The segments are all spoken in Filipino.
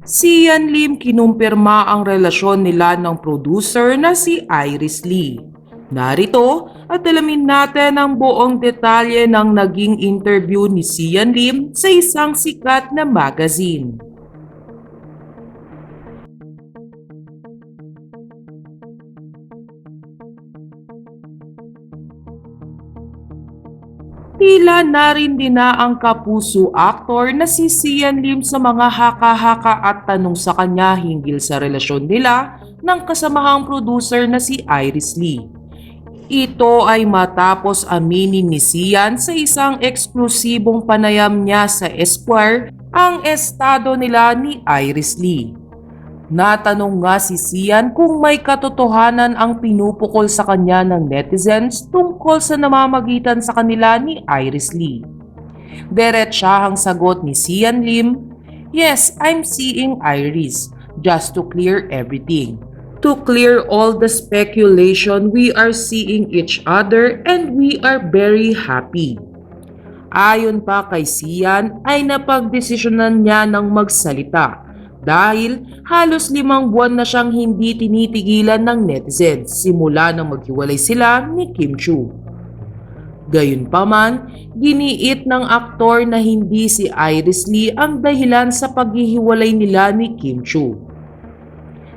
Si Yan Lim kinumpirma ang relasyon nila ng producer na si Iris Lee. Narito at alamin natin ang buong detalye ng naging interview ni Sian Lim sa isang sikat na magazine. Tila narindi na ang kapuso aktor na si Sian Lim sa mga haka-haka at tanong sa kanya hinggil sa relasyon nila ng kasamahang producer na si Iris Lee. Ito ay matapos aminin ni Sian sa isang eksklusibong panayam niya sa Esquire ang estado nila ni Iris Lee. Natanong nga si Sian kung may katotohanan ang pinupukol sa kanya ng netizens tungkol sa namamagitan sa kanila ni Iris Lee. Diretsahang sagot ni Sian Lim, Yes, I'm seeing Iris, just to clear everything. To clear all the speculation, we are seeing each other and we are very happy. Ayon pa kay Sian ay napagdesisyonan niya ng magsalita dahil halos limang buwan na siyang hindi tinitigilan ng netizens simula nang maghiwalay sila ni Kim Chu. Gayunpaman, giniit ng aktor na hindi si Iris Lee ang dahilan sa paghihiwalay nila ni Kim Chu.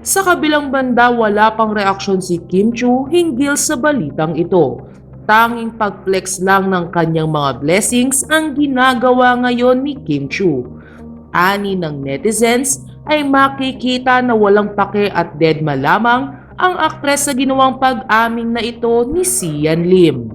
Sa kabilang banda, wala pang reaksyon si Kim Chu hinggil sa balitang ito. Tanging pag-flex lang ng kanyang mga blessings ang ginagawa ngayon ni Kim Chu. Ani ng netizens ay makikita na walang pake at deadma lamang ang aktres sa ginawang pag-amin na ito ni Sian Lim.